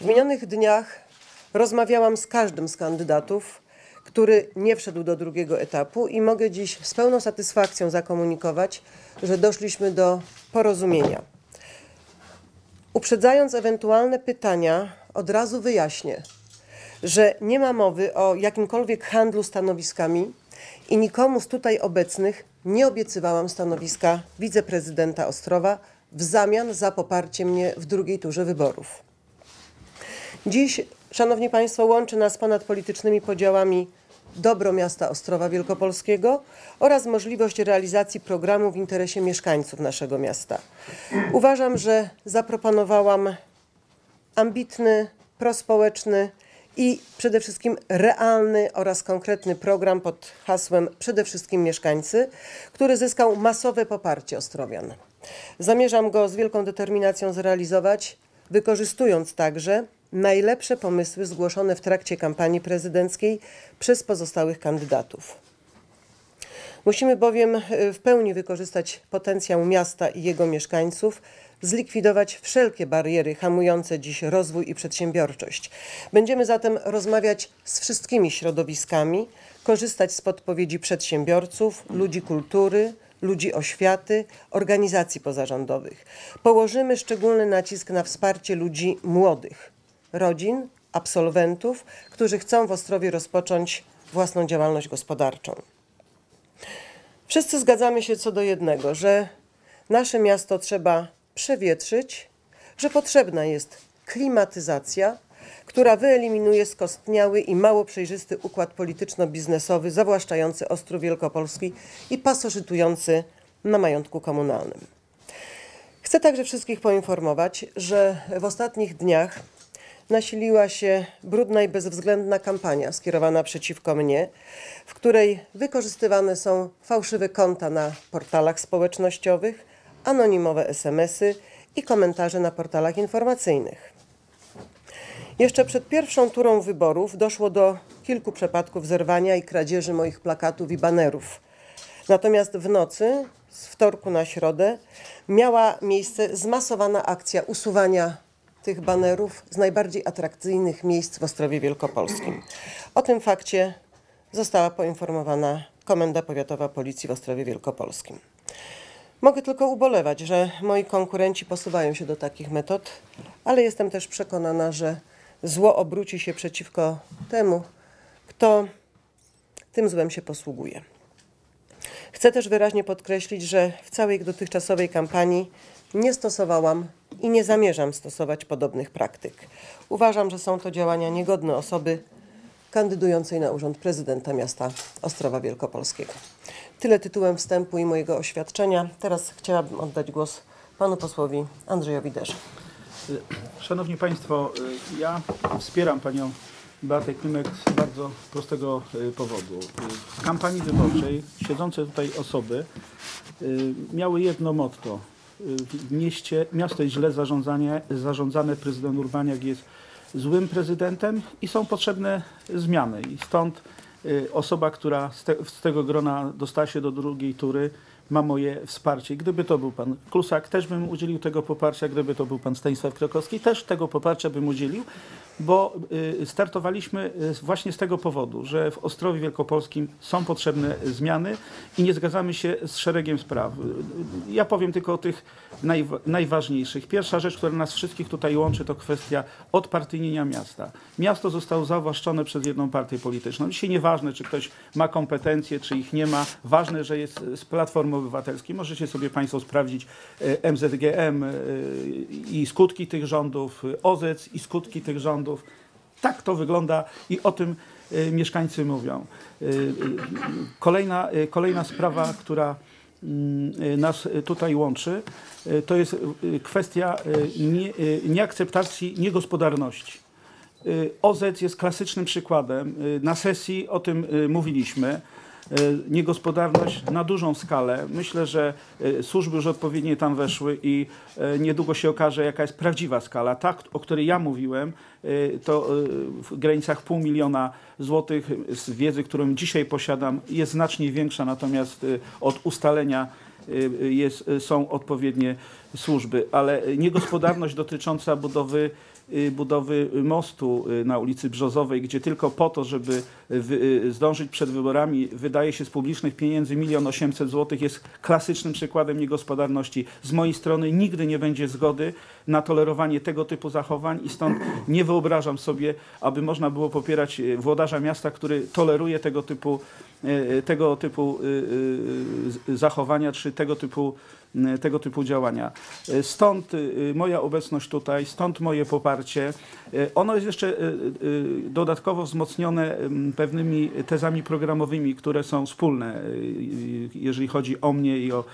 W minionych dniach rozmawiałam z każdym z kandydatów, który nie wszedł do drugiego etapu i mogę dziś z pełną satysfakcją zakomunikować, że doszliśmy do porozumienia. Uprzedzając ewentualne pytania, od razu wyjaśnię, że nie ma mowy o jakimkolwiek handlu stanowiskami i nikomu z tutaj obecnych nie obiecywałam stanowiska wiceprezydenta Ostrowa w zamian za poparcie mnie w drugiej turze wyborów. Dziś, Szanowni Państwo, łączy nas ponad politycznymi podziałami dobro miasta Ostrowa Wielkopolskiego oraz możliwość realizacji programu w interesie mieszkańców naszego miasta. Uważam, że zaproponowałam ambitny, prospołeczny i przede wszystkim realny oraz konkretny program pod hasłem przede wszystkim mieszkańcy, który zyskał masowe poparcie Ostrowian. Zamierzam go z wielką determinacją zrealizować, wykorzystując także najlepsze pomysły zgłoszone w trakcie kampanii prezydenckiej przez pozostałych kandydatów. Musimy bowiem e, w pełni wykorzystać potencjał miasta i jego mieszkańców, zlikwidować wszelkie bariery hamujące dziś rozwój i przedsiębiorczość. Będziemy zatem rozmawiać z wszystkimi środowiskami, korzystać z podpowiedzi przedsiębiorców, ludzi kultury, ludzi oświaty, organizacji pozarządowych. Położymy szczególny nacisk na wsparcie ludzi młodych, rodzin, absolwentów, którzy chcą w Ostrowie rozpocząć własną działalność gospodarczą. Wszyscy zgadzamy się co do jednego, że nasze miasto trzeba przewietrzyć, że potrzebna jest klimatyzacja, która wyeliminuje skostniały i mało przejrzysty układ polityczno-biznesowy zawłaszczający Ostrów Wielkopolski i pasożytujący na majątku komunalnym. Chcę także wszystkich poinformować, że w ostatnich dniach nasiliła się brudna i bezwzględna kampania skierowana przeciwko mnie, w której wykorzystywane są fałszywe konta na portalach społecznościowych, anonimowe SMS-y i komentarze na portalach informacyjnych. Jeszcze przed pierwszą turą wyborów doszło do kilku przypadków zerwania i kradzieży moich plakatów i banerów. Natomiast w nocy z wtorku na środę miała miejsce zmasowana akcja usuwania tych banerów z najbardziej atrakcyjnych miejsc w Ostrowie Wielkopolskim. O tym fakcie została poinformowana Komenda Powiatowa Policji w Ostrowie Wielkopolskim. Mogę tylko ubolewać, że moi konkurenci posuwają się do takich metod, ale jestem też przekonana, że zło obróci się przeciwko temu, kto tym złem się posługuje. Chcę też wyraźnie podkreślić, że w całej dotychczasowej kampanii nie stosowałam i nie zamierzam stosować podobnych praktyk. Uważam, że są to działania niegodne osoby kandydującej na urząd prezydenta miasta Ostrowa Wielkopolskiego. Tyle tytułem wstępu i mojego oświadczenia. Teraz chciałabym oddać głos panu posłowi Andrzejowi Derze. Szanowni Państwo, y, ja wspieram Panią Beatę Klimek z bardzo prostego y, powodu. Y, W kampanii wyborczej siedzące tutaj osoby miały jedno motto. W mieście, miasto jest źle zarządzanie, zarządzane, prezydent Urbaniak jest złym prezydentem i są potrzebne zmiany. I stąd y, osoba, która z, te, z tego grona dostała się do drugiej tury, ma moje wsparcie. Gdyby to był pan Klusak, też bym udzielił tego poparcia. Gdyby to był pan Stanisław Krakowski, też tego poparcia bym udzielił, bo y, startowaliśmy y, właśnie z tego powodu, że w Ostrowie Wielkopolskim są potrzebne zmiany i nie zgadzamy się z szeregiem spraw. Ja powiem tylko o tych najwa- najważniejszych. Pierwsza rzecz, która nas wszystkich tutaj łączy, to kwestia odpartyjnienia miasta. Miasto zostało zawłaszczone przez jedną partię polityczną. Dzisiaj nieważne, czy ktoś ma kompetencje, czy ich nie ma. Ważne, że jest z Platformy Obywatelskiej. Możecie sobie Państwo sprawdzić e, MZGM e, i skutki tych rządów, e, OZEC i skutki tych rządów. Tak to wygląda i o tym e, mieszkańcy mówią. E, e, Kolejna, e, kolejna sprawa, która mm, e, nas e, tutaj łączy, e, to jest e, kwestia e, nie, e, nieakceptacji niegospodarności. OZEC jest klasycznym przykładem. Na sesji o tym mówiliśmy. Y, Niegospodarność na dużą skalę. Myślę, że y, służby już odpowiednio tam weszły i y, niedługo się okaże, jaka jest prawdziwa skala. Ta, o której ja mówiłem, to w granicach pół miliona złotych z wiedzy, którą dzisiaj posiadam, jest znacznie większa, natomiast od ustalenia jest, są odpowiednie służby, ale niegospodarność dotycząca budowy budowy mostu y, na ulicy Brzozowej, gdzie tylko po to, żeby y, zdążyć przed wyborami, wydaje się z publicznych pieniędzy milion osiemset złotych, jest klasycznym przykładem niegospodarności. Z mojej strony nigdy nie będzie zgody na tolerowanie tego typu zachowań i stąd nie wyobrażam sobie, aby można było popierać y, włodarza miasta, który toleruje tego typu, y, tego typu zachowania czy tego typu, tego typu działania. Stąd moja obecność tutaj, stąd moje poparcie. Ono jest jeszcze dodatkowo wzmocnione ym, pewnymi tezami programowymi, które są wspólne, jeżeli chodzi o mnie i o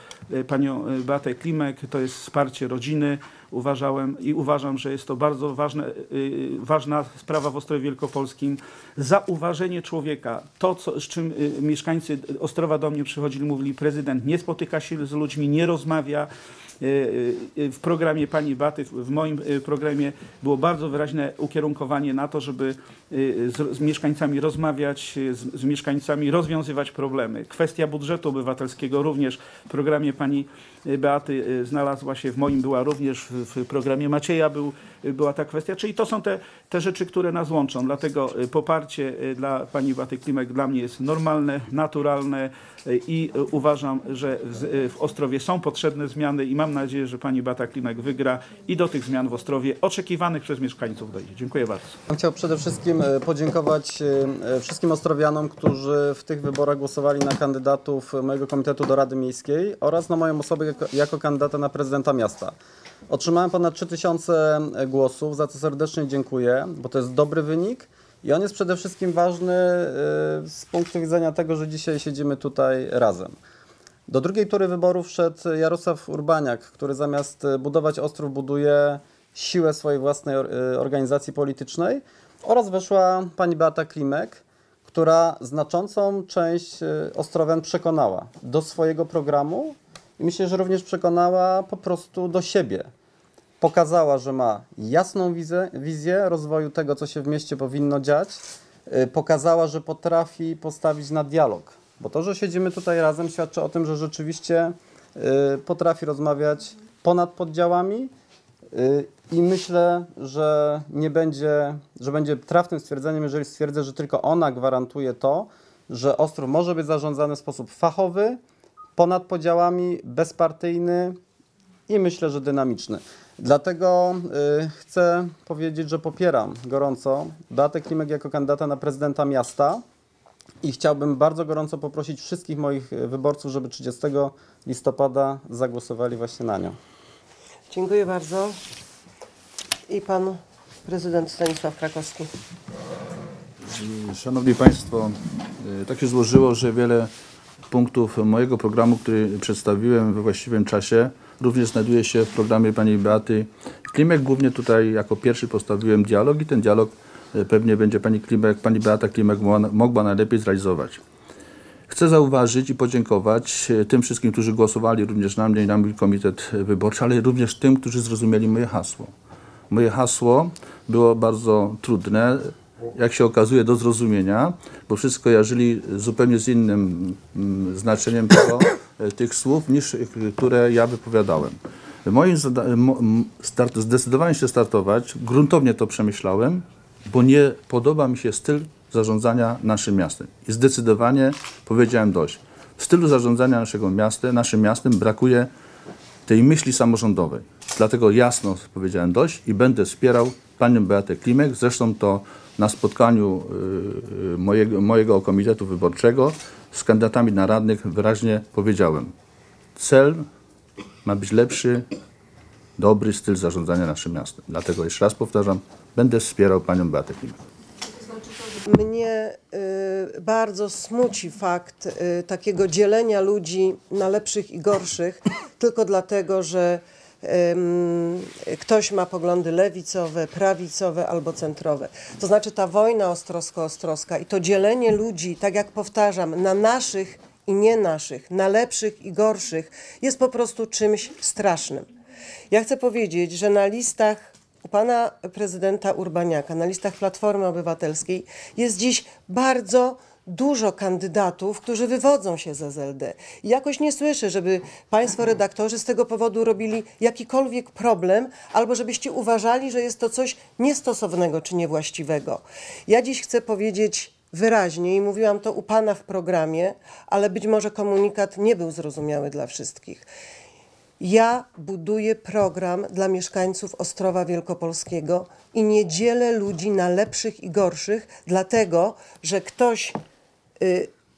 panią Beatę Klimek. To jest wsparcie rodziny. Uważałem i uważam, że jest to bardzo ważne, y, ważna sprawa w Ostrowie Wielkopolskim. Zauważenie człowieka, to co, z czym y, mieszkańcy Ostrowa do mnie przychodzili, mówili, prezydent nie spotyka się z ludźmi, nie rozmawia. Y, y, W programie pani Baty, w- moim y, programie było bardzo wyraźne ukierunkowanie na to, żeby y, z, z mieszkańcami rozmawiać, y, z, z mieszkańcami rozwiązywać problemy. Kwestia budżetu obywatelskiego również w programie pani y, Beaty y, znalazła się, w moim była również, w, programie Macieja był, y, była ta kwestia. Czyli to są te, te rzeczy, które nas łączą. Dlatego y, poparcie y, dla pani Beaty Klimek dla mnie jest normalne, naturalne y, i y, uważam, że w, y, Ostrowie są potrzebne zmiany i mam nadzieję, że pani Beata Klimek wygra i do tych zmian w Ostrowie oczekiwanych przez mieszkańców dojdzie. Dziękuję bardzo. Chciał przede wszystkim podziękować wszystkim ostrowianom, którzy w tych wyborach głosowali na kandydatów mojego komitetu do Rady Miejskiej oraz na moją osobę jako, jako kandydata na prezydenta miasta. Otrzymałem ponad 3000 głosów, za co serdecznie dziękuję, bo to jest dobry wynik i on jest przede wszystkim ważny e, z punktu widzenia tego, że dzisiaj siedzimy tutaj razem. Do drugiej tury wyborów wszedł Jarosław Urbaniak, który zamiast e, budować Ostrów buduje siłę swojej własnej or- e, organizacji politycznej oraz weszła pani Beata Klimek, która znaczącą część e, Ostrowian przekonała do swojego programu i myślę, że również przekonała po prostu do siebie. Pokazała, że ma jasną wizę, wizję rozwoju tego, co się w mieście powinno dziać. Y, Pokazała, że potrafi postawić na dialog. Bo to, że siedzimy tutaj razem, świadczy o tym, że rzeczywiście y, potrafi rozmawiać ponad podziałami. Y, I myślę, że nie będzie, że będzie trafnym stwierdzeniem, jeżeli stwierdzę, że tylko ona gwarantuje to, że Ostrów może być zarządzany w sposób fachowy, ponad podziałami, bezpartyjny i myślę, że dynamiczny. Dlatego y, chcę powiedzieć, że popieram gorąco Beatę Klimek jako kandydata na prezydenta miasta i chciałbym bardzo gorąco poprosić wszystkich moich y, wyborców, żeby 30 listopada zagłosowali właśnie na nią. Dziękuję bardzo. I pan prezydent Stanisław Krakowski. Szanowni Państwo, y, tak się złożyło, że wiele punktów mojego programu, który przedstawiłem we właściwym czasie, również znajduje się w programie pani Beaty Klimek. Głównie tutaj jako pierwszy postawiłem dialog i ten dialog y, pewnie będzie pani Klimek, pani Beata Klimek mogła, mogła najlepiej zrealizować. Chcę zauważyć i podziękować e, tym wszystkim, którzy głosowali również na mnie i na mój komitet wyborczy, ale również tym, którzy zrozumieli moje hasło. Moje hasło było bardzo trudne, jak się okazuje, do zrozumienia, bo wszyscy kojarzyli zupełnie z innym mm, znaczeniem tego, e, tych słów, niż e, które ja wypowiadałem. Moim start, się startować, gruntownie to przemyślałem, bo nie podoba mi się styl zarządzania naszym miastem. I zdecydowanie powiedziałem dość. W stylu zarządzania naszego miasta, naszym miastem brakuje tej myśli samorządowej. Dlatego jasno powiedziałem dość i będę wspierał panią Beatę Klimek. Zresztą to na spotkaniu y, y, mojego, mojego komitetu wyborczego z kandydatami na radnych wyraźnie powiedziałem. Cel ma być lepszy, dobry styl zarządzania naszym miastem. Dlatego jeszcze raz powtarzam, będę wspierał panią Beatę Klimek. Mnie y, bardzo smuci fakt takiego dzielenia ludzi na lepszych i gorszych, tylko dlatego, że ktoś ma poglądy lewicowe, prawicowe albo centrowe. To znaczy ta wojna ostrowsko-ostrowska i to dzielenie ludzi, tak jak powtarzam, na naszych i nie naszych, na lepszych i gorszych, jest po prostu czymś strasznym. Ja chcę powiedzieć, że na listach u pana prezydenta Urbaniaka, na listach Platformy Obywatelskiej jest dziś bardzo dużo kandydatów, którzy wywodzą się z SLD. I jakoś nie słyszę, żeby Państwo redaktorzy z tego powodu robili jakikolwiek problem, albo żebyście uważali, że jest to coś niestosownego czy niewłaściwego. Ja dziś chcę powiedzieć wyraźnie i mówiłam to u Pana w programie, ale być może komunikat nie był zrozumiały dla wszystkich. Ja buduję program dla mieszkańców Ostrowa Wielkopolskiego i nie dzielę ludzi na lepszych i gorszych, dlatego że ktoś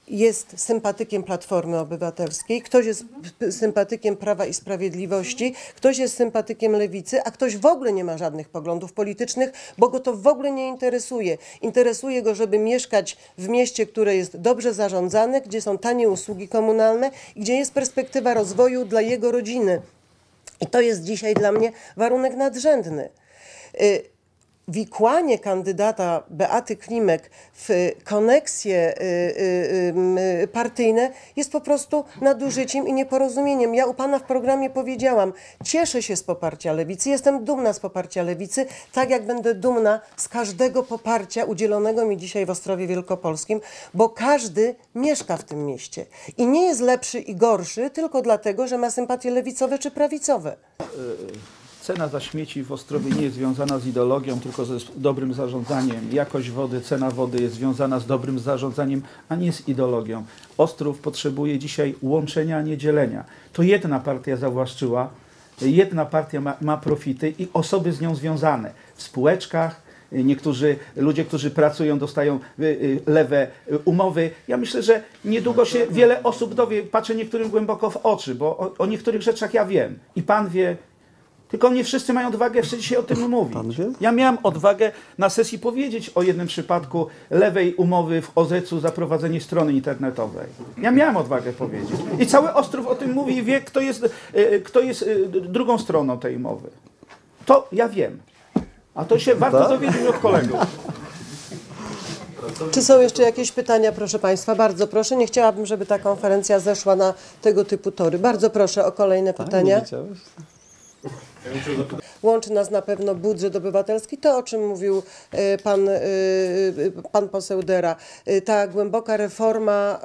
jest sympatykiem Platformy Obywatelskiej, ktoś jest sympatykiem Prawa i Sprawiedliwości, ktoś jest sympatykiem Lewicy, a ktoś w ogóle nie ma żadnych poglądów politycznych, bo go to w ogóle nie interesuje. Interesuje go, żeby mieszkać w mieście, które jest dobrze zarządzane, gdzie są tanie usługi komunalne gdzie jest perspektywa rozwoju dla jego rodziny. I to jest dzisiaj dla mnie warunek nadrzędny. Wikłanie kandydata Beaty Klimek w koneksje y, y, y, partyjne jest po prostu nadużyciem i nieporozumieniem. Ja u pana w programie powiedziałam, cieszę się z poparcia lewicy, jestem dumna z poparcia lewicy, tak jak będę dumna z każdego poparcia udzielonego mi dzisiaj w Ostrowie Wielkopolskim, bo każdy mieszka w tym mieście i nie jest lepszy i gorszy tylko dlatego, że ma sympatie lewicowe czy prawicowe. Cena za śmieci w Ostrowie nie jest związana z ideologią, tylko ze dobrym zarządzaniem. Jakość wody, cena wody jest związana z dobrym zarządzaniem, a nie z ideologią. Ostrów potrzebuje dzisiaj łączenia, a nie dzielenia. To jedna partia zawłaszczyła, jedna partia ma, ma profity i osoby z nią związane w spółeczkach. Niektórzy ludzie, którzy pracują, dostają y, y, lewe y, umowy. Ja myślę, że niedługo się wiele osób dowie. Patrzę niektórym głęboko w oczy, bo o, o niektórych rzeczach ja wiem. I pan wie, tylko nie wszyscy mają odwagę jeszcze dzisiaj o tym mówić. Pan wie? Ja miałem odwagę na sesji powiedzieć o jednym przypadku lewej umowy w OZEC-u za prowadzenie strony internetowej. Ja miałem odwagę powiedzieć. I cały Ostrów o tym mówi i wie, kto jest, e, kto jest e, drugą stroną tej umowy. To ja wiem. A to się warto dowiedzieć od kolegów. Czy są jeszcze jakieś pytania, proszę Państwa? Bardzo proszę. Nie chciałabym, żeby ta konferencja zeszła na tego typu tory. Bardzo proszę o kolejne pytania. Łączy nas na pewno budżet obywatelski, to o czym mówił e, pan, e, e, pan poseł Dera. Ta głęboka reforma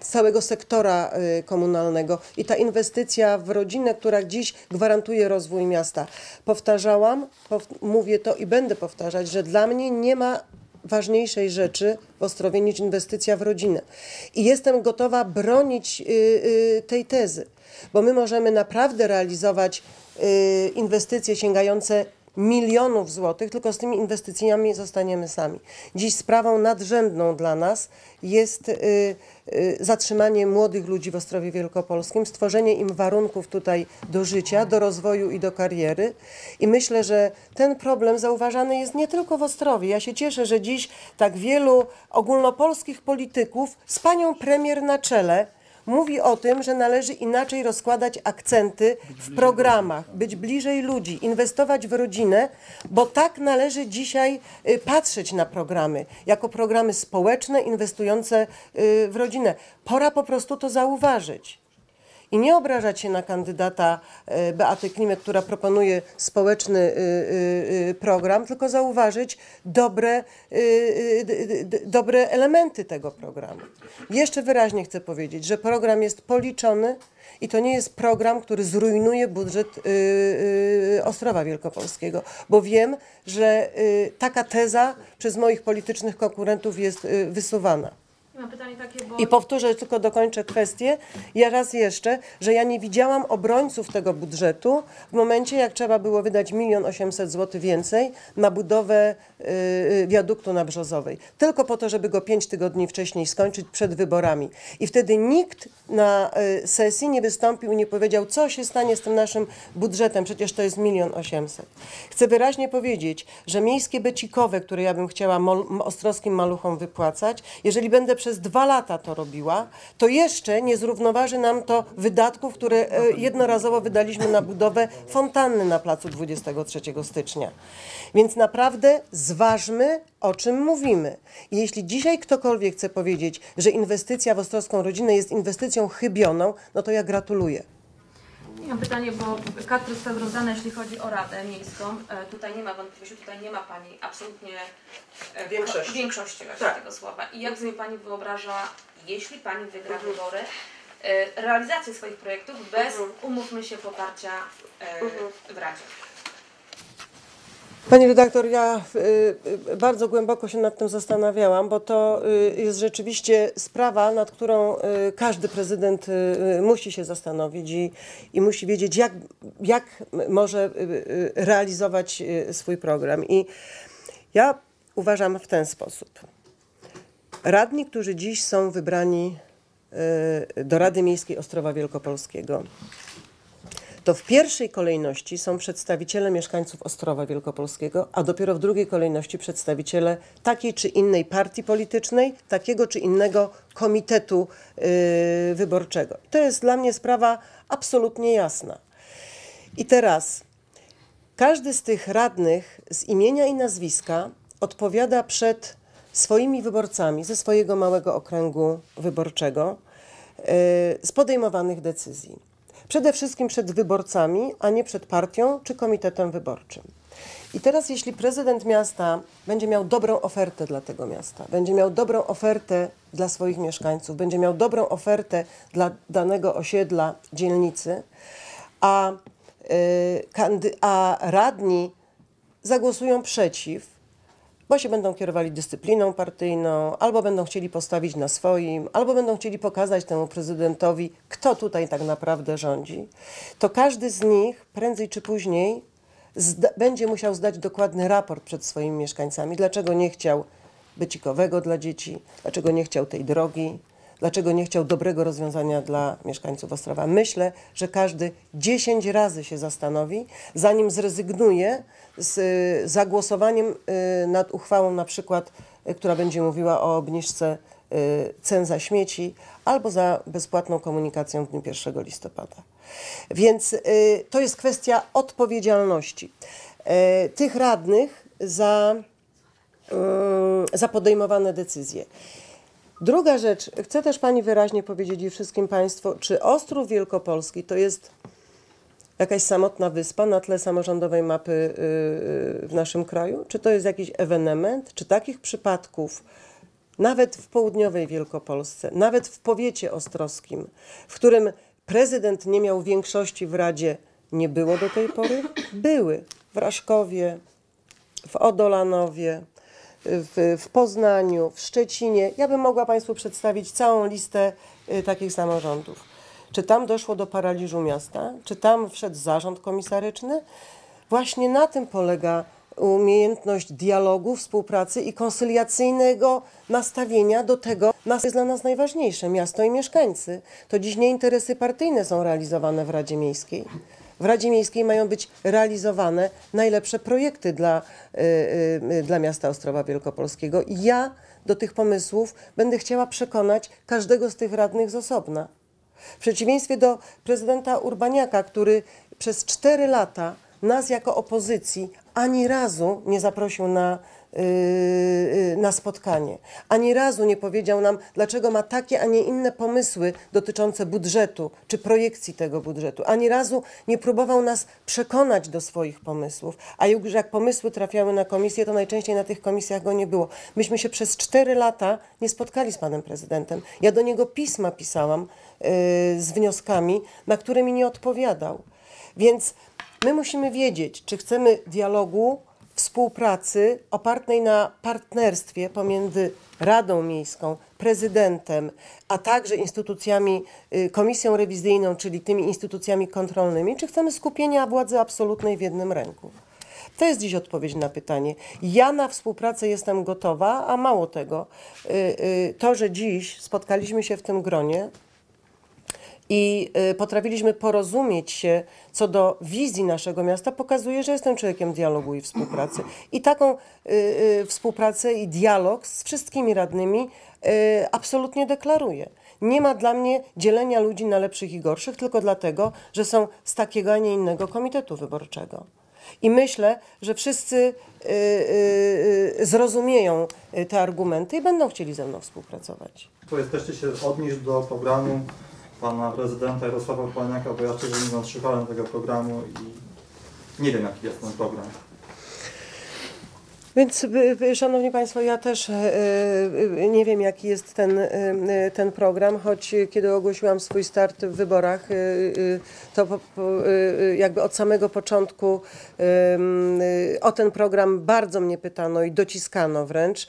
całego sektora komunalnego i ta inwestycja w rodzinę, która dziś gwarantuje rozwój miasta. Powtarzałam, pow, mówię to i będę powtarzać, że dla mnie nie ma ważniejszej rzeczy w Ostrowie niż inwestycja w rodzinę. I jestem gotowa bronić y, y, tej tezy, bo my możemy naprawdę realizować y, inwestycje sięgające milionów złotych, tylko z tymi inwestycjami zostaniemy sami. Dziś sprawą nadrzędną dla nas jest y, y, zatrzymanie młodych ludzi w Ostrowie Wielkopolskim, stworzenie im warunków tutaj do życia, do rozwoju i do kariery. I myślę, że ten problem zauważany jest nie tylko w Ostrowie. Ja się cieszę, że dziś tak wielu ogólnopolskich polityków z panią premier na czele mówi o tym, że należy inaczej rozkładać akcenty w programach, być bliżej ludzi, inwestować w rodzinę, bo tak należy dzisiaj y, patrzeć na programy, jako programy społeczne, inwestujące y, w rodzinę. Pora po prostu to zauważyć. I nie obrażać się na kandydata e, Beaty Klimek, która proponuje społeczny y, y, y, program, tylko zauważyć dobre, dobre elementy tego programu. Jeszcze wyraźnie chcę powiedzieć, że program jest policzony i to nie jest program, który zrujnuje budżet Ostrowa Wielkopolskiego, bo wiem, że taka teza przez moich politycznych konkurentów jest wysuwana. Mam pytanie takie, bo I powtórzę, tylko dokończę kwestię. Ja raz jeszcze, że ja nie widziałam obrońców tego budżetu w momencie, jak trzeba było wydać milion osiemset złotych więcej na budowę y, y, wiaduktu na Brzozowej. Tylko po to, żeby go pięć tygodni wcześniej skończyć przed wyborami. I wtedy nikt na y, sesji nie wystąpił i nie powiedział, co się stanie z tym naszym budżetem. Przecież to jest milion osiemset. Chcę wyraźnie powiedzieć, że miejskie becikowe, które ja bym chciała ostrowskim maluchom wypłacać, jeżeli będę przez dwa lata to robiła, to jeszcze nie zrównoważy nam to wydatków, które e, jednorazowo wydaliśmy na budowę fontanny na placu 23 stycznia. Więc naprawdę zważmy, o czym mówimy. Jeśli dzisiaj ktokolwiek chce powiedzieć, że inwestycja w ostrowską rodzinę jest inwestycją chybioną, no to ja gratuluję. Mam pytanie, bo kadry zostały rozdane, jeśli chodzi o Radę Miejską. E, Tutaj nie ma wątpliwości, tutaj nie ma Pani absolutnie e, Większości. większości właśnie Tak. tego słowa. I jak sobie Pani wyobraża, jeśli Pani wygra wybory, e, realizację swoich projektów bez, umówmy się, poparcia e, w Radzie? Pani redaktor, ja y, y, bardzo głęboko się nad tym zastanawiałam, bo to y, jest rzeczywiście sprawa, nad którą każdy prezydent musi się zastanowić i, i musi wiedzieć, jak, jak może realizować swój program. I ja uważam w ten sposób. Radni, którzy dziś są wybrani do Rady Miejskiej Ostrowa Wielkopolskiego, to w pierwszej kolejności są przedstawiciele mieszkańców Ostrowa Wielkopolskiego, a dopiero w drugiej kolejności przedstawiciele takiej czy innej partii politycznej, takiego czy innego komitetu yy, wyborczego. To jest dla mnie sprawa absolutnie jasna. I teraz każdy z tych radnych z imienia i nazwiska odpowiada przed swoimi wyborcami ze swojego małego okręgu wyborczego yy, z podejmowanych decyzji. Przede wszystkim przed wyborcami, a nie przed partią czy komitetem wyborczym. I teraz, jeśli prezydent miasta będzie miał dobrą ofertę dla tego miasta, będzie miał dobrą ofertę dla swoich mieszkańców, będzie miał dobrą ofertę dla danego osiedla, dzielnicy, a, y, kandy- a radni zagłosują przeciw, bo się będą kierowali dyscypliną partyjną, albo będą chcieli postawić na swoim, albo będą chcieli pokazać temu prezydentowi, kto tutaj tak naprawdę rządzi, to każdy z nich prędzej czy później będzie musiał zdać dokładny raport przed swoimi mieszkańcami, dlaczego nie chciał bycikowego dla dzieci, dlaczego nie chciał tej drogi, dlaczego nie chciał dobrego rozwiązania dla mieszkańców Ostrowa. Myślę, że każdy 10 razy się zastanowi, zanim zrezygnuje z y, zagłosowaniem y, nad uchwałą na przykład, y, która będzie mówiła o obniżce cen za śmieci albo za bezpłatną komunikację w dniu 1 listopada. Więc to jest kwestia odpowiedzialności tych radnych za, za podejmowane decyzje. Druga rzecz, chcę też Pani wyraźnie powiedzieć i wszystkim Państwu, czy Ostrów Wielkopolski to jest jakaś samotna wyspa na tle samorządowej mapy yy, w naszym kraju? Czy to jest jakiś ewenement? Czy takich przypadków, nawet w południowej Wielkopolsce, nawet w powiecie ostrowskim, w którym prezydent nie miał większości w Radzie, nie było do tej pory? Były. W Raszkowie, w Odolanowie, w, w Poznaniu, w Szczecinie. Ja bym mogła Państwu przedstawić całą listę y, takich samorządów. Czy tam doszło do paraliżu miasta? Czy tam wszedł zarząd komisaryczny? Właśnie na tym polega umiejętność dialogu, współpracy i konsyliacyjnego nastawienia do tego, nas jest dla nas najważniejsze miasto i mieszkańcy. To dziś nie interesy partyjne są realizowane w Radzie Miejskiej. W Radzie Miejskiej mają być realizowane najlepsze projekty dla, y, y, dla miasta Ostrowa Wielkopolskiego. I ja do tych pomysłów będę chciała przekonać każdego z tych radnych z osobna. W przeciwieństwie do prezydenta Urbaniaka, który przez cztery lata nas jako opozycji ani razu nie zaprosił na, na spotkanie. Ani razu nie powiedział nam, dlaczego ma takie, a nie inne pomysły dotyczące budżetu czy projekcji tego budżetu. Ani razu nie próbował nas przekonać do swoich pomysłów. A już jak pomysły trafiały na komisję, to najczęściej na tych komisjach go nie było. Myśmy się przez cztery lata nie spotkali z panem prezydentem. Ja do niego pisma pisałam yy, z wnioskami, na które mi nie odpowiadał. Więc my musimy wiedzieć, czy chcemy dialogu, współpracy opartej na partnerstwie pomiędzy Radą Miejską, prezydentem, a także instytucjami, y, komisją rewizyjną, czyli tymi instytucjami kontrolnymi, czy chcemy skupienia władzy absolutnej w jednym ręku. To jest dziś odpowiedź na pytanie. Ja na współpracę jestem gotowa, a mało tego, y, y, to, że dziś spotkaliśmy się w tym gronie, i y, potrafiliśmy porozumieć się co do wizji naszego miasta, pokazuje, że jestem człowiekiem dialogu i współpracy. I taką y, y, współpracę i dialog z wszystkimi radnymi absolutnie deklaruję. Nie ma dla mnie dzielenia ludzi na lepszych i gorszych, tylko dlatego, że są z takiego, a nie innego komitetu wyborczego. I myślę, że wszyscy zrozumieją te argumenty i będą chcieli ze mną współpracować. Państwo jesteście się odnieść do programu pana prezydenta Jarosława Płaniaka, bo ja szczerze mówiąc szukałem tego programu i nie wiem jaki jest ten program. Więc, y, y, Szanowni Państwo, ja też y, y, nie wiem, jaki jest ten, y, ten program, choć kiedy ogłosiłam swój start w wyborach, to jakby od samego początku o ten program bardzo mnie pytano i dociskano wręcz.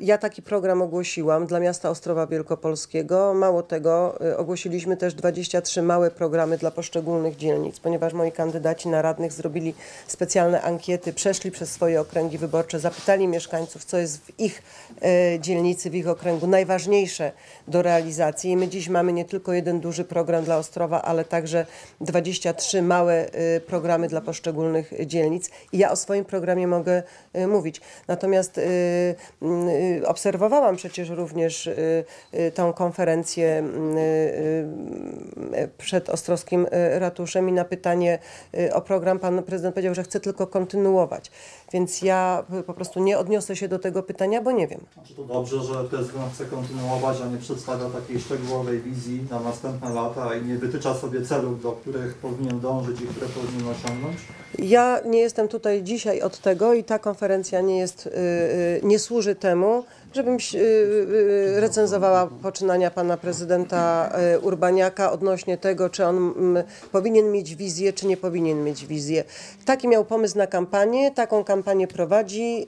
Ja taki program ogłosiłam dla miasta Ostrowa Wielkopolskiego. Mało tego, ogłosiliśmy też 23 małe programy dla poszczególnych dzielnic, ponieważ moi kandydaci na radnych zrobili specjalne ankiety, przeszli przez swoje okręgi wyborcze, zapytali mieszkańców, co jest w ich e, dzielnicy, w ich okręgu najważniejsze do realizacji. I my dziś mamy nie tylko jeden duży program dla Ostrowa, ale także 23 małe e, programy dla poszczególnych dzielnic. I ja o swoim programie mogę mówić. Natomiast m, e, obserwowałam przecież również tą konferencję przed Ostrowskim Ratuszem i na pytanie o program pan prezydent powiedział, że chce tylko kontynuować. Więc ja po prostu nie odniosę się do tego pytania, bo nie wiem. Znaczy to dobrze, że prezydent chce kontynuować, a nie przedstawia takiej szczegółowej wizji na następne lata i nie wytycza sobie celów, do których powinien dążyć i które powinien osiągnąć. Ja nie jestem tutaj dzisiaj od tego i ta konferencja nie jest, y, y, nie służy temu, żebym y, recenzowała poczynania pana prezydenta Urbaniaka odnośnie tego, czy on mm, powinien mieć wizję, czy nie powinien mieć wizję. Taki miał pomysł na kampanię, taką kampanię prowadzi,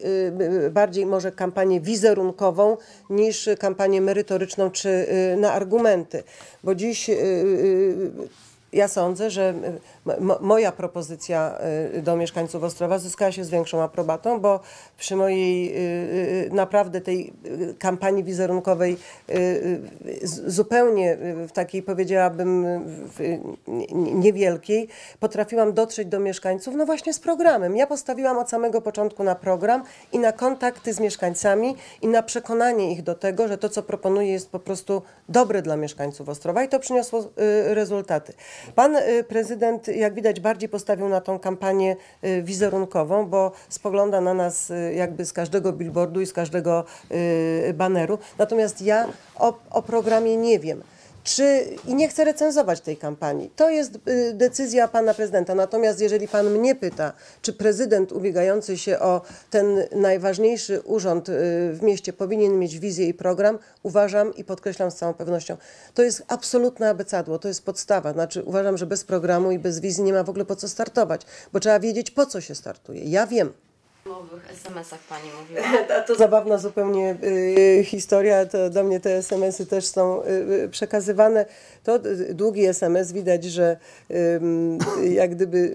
bardziej może kampanię wizerunkową niż kampanię merytoryczną czy na argumenty. Bo dziś ja sądzę, że moja propozycja y, do mieszkańców Ostrowa zyskała się z większą aprobatą, bo przy mojej y, y, naprawdę tej kampanii wizerunkowej zupełnie w takiej powiedziałabym niewielkiej potrafiłam dotrzeć do mieszkańców no właśnie z programem. Ja postawiłam od samego początku na program i na kontakty z mieszkańcami i na przekonanie ich do tego, że to co proponuję jest po prostu dobre dla mieszkańców Ostrowa i to przyniosło rezultaty. Pan prezydent, jak widać, bardziej postawił na tą kampanię y, wizerunkową, bo spogląda na nas y, jakby z każdego billboardu i z każdego y, baneru. Natomiast ja o, o programie nie wiem. Czy, I nie chcę recenzować tej kampanii. To jest y, decyzja pana prezydenta. Natomiast jeżeli pan mnie pyta, czy prezydent ubiegający się o ten najważniejszy urząd y, w mieście powinien mieć wizję i program, uważam i podkreślam z całą pewnością, to jest absolutne abecadło, to jest podstawa. Znaczy uważam, że bez programu i bez wizji nie ma w ogóle po co startować, bo trzeba wiedzieć, po co się startuje. Ja wiem. Mowych SMS-ach pani mówiła. To zabawna zupełnie y, historia, to do mnie te SMS-y też są y, y, przekazywane. To długi SMS, widać, że jak gdyby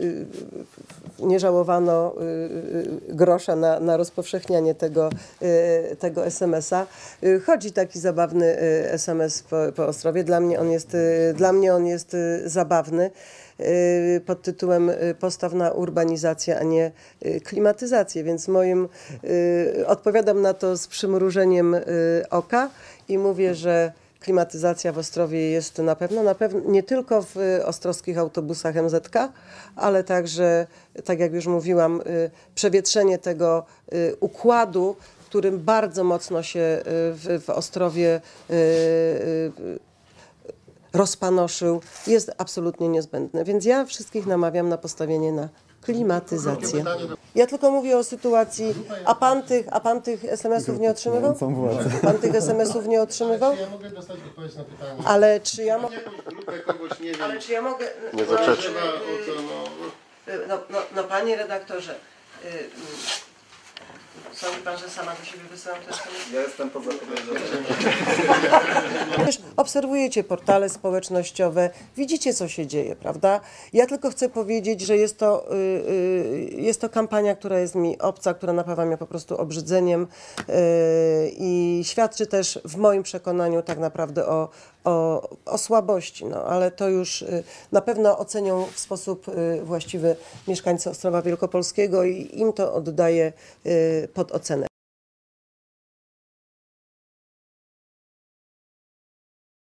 nie żałowano y, y, grosza na, na rozpowszechnianie tego, y, tego SMS-a. Y, Chodzi taki zabawny y, SMS po, po Ostrowie. Dla mnie on jest, y, dla mnie on jest y, zabawny y, pod tytułem y, Postaw na urbanizację, a nie y, klimatyzację, więc moim y, odpowiadam na to z przymrużeniem y, oka i mówię, że klimatyzacja w Ostrowie jest na pewno, na pewno nie tylko w y, ostrowskich autobusach MZK, ale także, tak jak już mówiłam, y, przewietrzenie tego y, układu, którym bardzo mocno się w, w Ostrowie rozpanoszył, jest absolutnie niezbędne. Więc ja wszystkich namawiam na postawienie na klimatyzację. Ja tylko mówię o sytuacji, a pan tych, a pan tych SMS-ów nie otrzymywał? Pan tych SMS-ów nie otrzymywał? Czy ja mogę dostać odpowiedź na pytanie? Ale czy ja mogę... Ale czy ja mogę... nie no, zaprzeczy. o co, No, no, no panie redaktorze, pan, że sama do siebie wysyłam te SMS? Ja jestem poza. Wiesz, obserwujecie portale społecznościowe, widzicie co się dzieje, prawda? Ja tylko chcę powiedzieć, że jest to, y, y, jest to kampania, która jest mi obca, która napawa mnie po prostu obrzydzeniem y, i świadczy też w moim przekonaniu tak naprawdę o, o, o słabości, no, ale to już y, na pewno ocenią w sposób y, właściwy mieszkańcy Ostrowa Wielkopolskiego i im to oddaję y, pod ocenę.